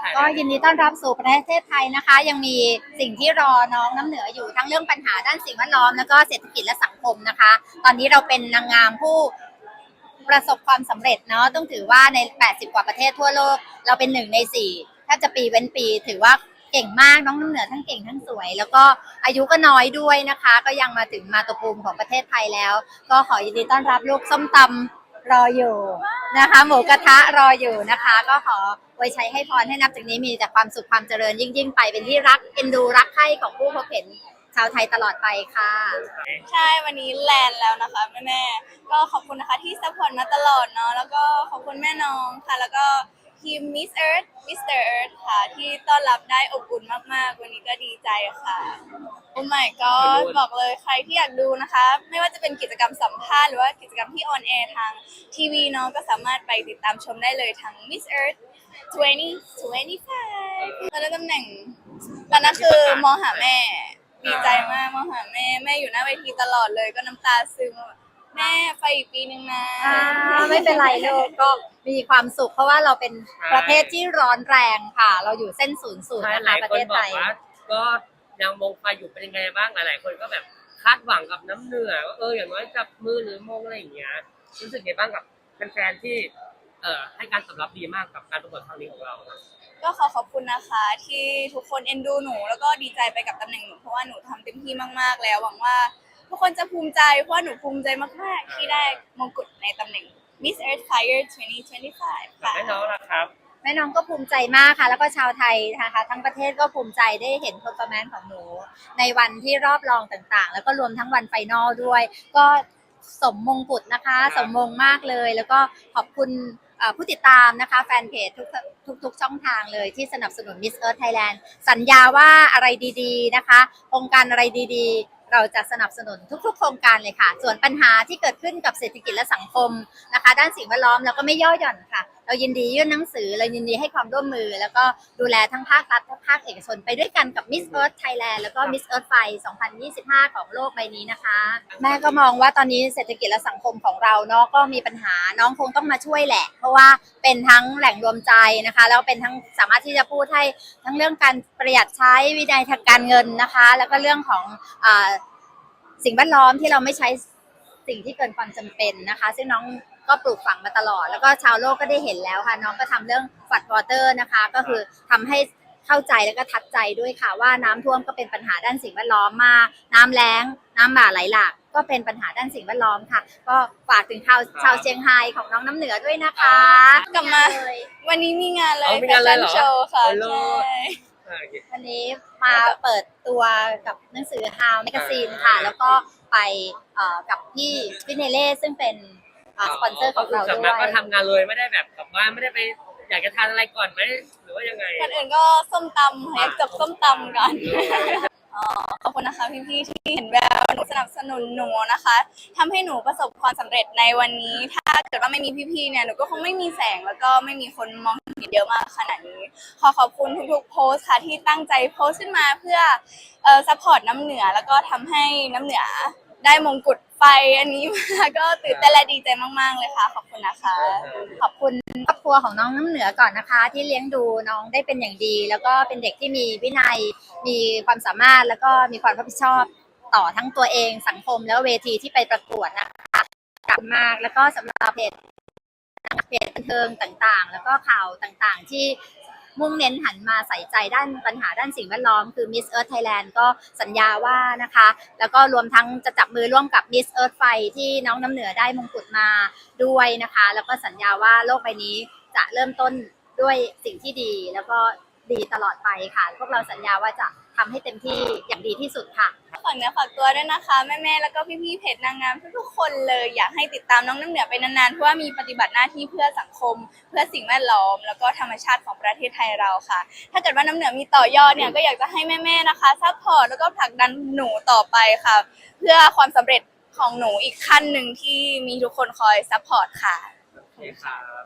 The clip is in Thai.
ไทยก็ยินดีต้อนรับสู่ประเทศไทยนะคะ ยังมีสิ่งที่รอน้องน้ำเหนืออยู่ทั้งเรื่องปัญหาด้านสิ่งแวดล้อมแล้วก็เศรษฐกิจและสังคมนะคะ ตอนนี้เราเป็นนางงามผู้ประสบความสำเร็จเนาะต้องถือว่าใน 80 กว่าประเทศทั่วโลก เราเป็นหนึ่งในสี่ถ้าจะปีเว้นปี ถือว่าเก่งมากน้องน้ำเหนือทั้งเก่งทั้งสวย แล้วก็อายุก็น้อยด้วยนะคะ ก็ยังมาถึงมาตุภูมิของประเทศไทยแล้ว ก็ขอยินดีต้อนรับลูกส้มตำรออยู่นะคะ หมูกระทะรออยู่นะคะ ก็ขอ ไว้ใช้ให้พรให้นับจากนี้มีแต่ความสุขความเจริญยิ่งๆไปเป็นที่รักเอ็นดูรักใคร่ของผู้พบเห็นชาวไทยตลอดไปค่ะ ใช่วันนี้แลนด์แล้วนะคะแม่แม่ก็ขอบคุณนะคะที่ซัพพอร์ตมาตลอดเนาะแล้วก็ขอบคุณแม่น้องค่ะ แล้วก็ทีม Miss Earth Mr. Earth ค่ะ ที่ต้อนรับได้อบอุ่นมากๆ วันนี้ก็ดีใจค่ะโอ้ my god บอกเลยใครที่อยากดูนะคะ ไม่ว่าจะเป็นกิจกรรมสัมภาษณ์หรือว่ากิจกรรมที่ออนแอร์ทางทีวีเนาะก็สามารถไปติดตามชมได้เลยทั้ง Miss Earth 2025แล้วได้ตำแหน่งตอนนั้นคือมองหาแม่ ดีใจมากมองหาแม่แม่อยู่หน้าเวทีตลอดเลยก็น้ำตาซึมว่าแม่ไปอีกปีนึงนะ อ่าไม่เป็นไรลูกก็มีความสุขเพราะว่าเราเป็นประเทศที่ร้อนแรงค่ะ เราอยู่เส้นศูนย์สูตรใช่นะหลาคะยประคนเทศบอไทกย ว่าก็ยังมงไฟอยู่เป็นยังไงบ้างหลายๆคนก็แบบคาดหวังกับน้ำเหนือว่าเอออย่างน้อยจับมือหรือมงอะไรอย่างเงี้ยรู้สึกไงบ้างกับแฟนๆที่ เอ่อให้การตอบรับดีมากกับการประกวดครั้งนี้ของเราก็ขอขอบคุณนะคะ ที่ทุกคนเอ็นดูหนู แล้วก็ดีใจไปกับตำแหน่งหนูเพราะว่าหนูทำเต็มที่มาก ๆ แล้วหวังว่า ทุกคนจะภูมิใจเพราะว่าหนูภูมิใจมาก ๆ ที่ได้มงกุฎในตำแหน่ง Miss Earth Fire 2025 ค่ะให้น้องล่ะครับ แม่น้องก็ภูมิใจมากค่ะ แล้วก็ชาวไทยนะคะทั้งประเทศก็ภูมิใจได้เห็น performance ของหนู ในวันที่รอบรองต่างๆ แล้วก็รวมทั้งวันไฟนอลด้วย ก็สมมงกุฎนะคะครับสมมงมากเลย แล้วก็ขอบคุณเอ่อ ผู้ติดตามนะคะแฟนเพจทุกทุกทุกช่องทางเลยที่สนับสนุน Miss Earth Thailand สัญญาว่าอะไรดีๆนะคะโครงการอะไรดีๆ เราจะสนับสนุนทุกๆ โครงการเลยค่ะ ส่วนปัญหาที่เกิดขึ้นกับเศรษฐกิจและสังคมนะคะ ด้านสิ่งแวดล้อมเราก็ไม่ย่อหย่อนค่ะ เรายินดียื่นหนังสือเรายินดีให้ความร่วมมือ แล้วก็ดูแลทั้งภาครัฐและภาคเอกชน ไปด้วยกันกับ Miss Earth Thailand แล้วก็ Miss Earth ไฟ2025 ของโลกใบนี้นะคะ แม่ก็มองว่าตอนนี้เศรษฐกิจและสังคมของเราเนาะก็มีปัญหาน้องคงต้องมาช่วยแหละ เพราะว่าเป็นทั้งแหล่งรวมใจนะคะ แล้วเป็นทั้งสามารถที่จะพูดให้ทั้งเรื่องการประหยัดใช้วินัยทางการเงินนะคะ แล้วก็เรื่องของอสิ่งแวดล้อมที่เราไม่ใช้สิ่งที่เกินความจำเป็นนะคะ ซึ่งน้อง ก็ปลูกฝังมาตลอด แล้วก็ชาวโลกก็ได้เห็นแล้วค่ะ น้องก็ทำเรื่องฝัดวอเตอร์นะคะ ก็คือทำให้เข้าใจแล้วก็ทัดใจด้วยค่ะว่าน้ำท่วมก็เป็นปัญหาด้านสิ่งแวดล้อมมากน้ำแล้ง น้ำบ่าไหลหลากก็เป็นปัญหาด้านสิ่งแวดล้อมค่ะ ก็ฝากถึงชาวชาวเชียงไฮ้ของน้องน้ำเหนือด้วยนะคะ กลับมาเลยวันนี้มีงานเลยเอามีงานเลยเหรอแฟชั่โชว์ค่ะโอ้โลดใช่อ่าโอเควันนี้มาเปิดตัวกับหนังสือ How Magazine ค่ะ แล้วก็ไปเอ่อกับพี่พี่เนเล่ซึ่งเป็น อ่าสปอนเซอร์ของเรากลับด้วมายก็ทำงานเลยไม่ได้แบบกลับบ้านไม่ได้ไปอยากจะทานอะไรก่อนไหมหรือว่ายังไง ก่อนอื่นก็ส้มตำให้จบส้มตำกันอ๋อขอบคุณนะคะพี่ๆที่เห็นแววหนูสนับสนุนหนูนะคะทำให้หนูประสบความสำเร็จในวันนี้ ถ้าเกิดว่าไม่มีพี่ๆเนี่ยหนูก็คงไม่มีแสงแล้วก็ไม่มีคนมองเห็นเยอะมากขนาดนี้ ขอขอบคุณทุกๆโพสต์ค่ะที่ตั้งใจโพสต์ขึ้นมาเพื่อเอ่อซัพพอร์ตน้ำเหนือแล้วก็ทำให้น้ำเหนือ ได้มงกุฎไฟอันนี้มาก็ตื่นเต้นและดีใจมากๆเลยค่ะ ขอบคุณนะคะ ขอบคุณครอบครัวของน้องน้ำเหนือก่อนนะคะ ที่เลี้ยงดูน้องได้เป็นอย่างดี แล้วก็เป็นเด็กที่มีวินัยมีความสามารถแล้วก็มีความรับผิดชอบต่อทั้งตัวเองสังคมแล้วเวทีที่ไปประกวดนะคะกลับมากแล้วก็สำหรับเพจเพจบันเทิงต่างๆ แล้วก็ข่าวต่างๆ ที่ มุ่งเน้นหันมาใส่ใจด้านปัญหาด้านสิ่งแวดล้อมคือ Miss Earth Thailand ก็สัญญาว่านะคะ แล้วก็รวมทั้งจะจับมือร่วมกับ Miss Earth ไฟที่น้องน้ำเหนือได้มงกุฎมาด้วยนะคะ แล้วก็สัญญาว่าโลกใบนี้จะเริ่มต้นด้วยสิ่งที่ดีแล้วก็ดีตลอดไปค่ะ พวกเราสัญญาว่าจะทำให้เต็มที่อย่างดีที่สุดค่ะ ฝากเนื้อฝากตัวด้วยนะคะ แม่ๆ แล้วก็พี่ๆ เพจนางงามทุกๆ คนเลยอยากให้ติดตามน้องน้ำเหนือไปนานๆ เพราะว่ามีปฏิบัติหน้าที่เพื่อสังคม เพื่อสิ่งแวดล้อม แล้วก็ธรรมชาติของประเทศไทยเราค่ะ ถ้าเกิดว่าน้ำเหนือมีต่อยอดเนี่ยก็อยากจะให้แม่ๆ นะคะซัพพอร์ตแล้วก็ผลักดันหนูต่อไปค่ะ เพื่อความสำเร็จของหนูอีกขั้นหนึ่งที่มีทุกคนคอยซัพพอร์ตค่ะ โอเคครับ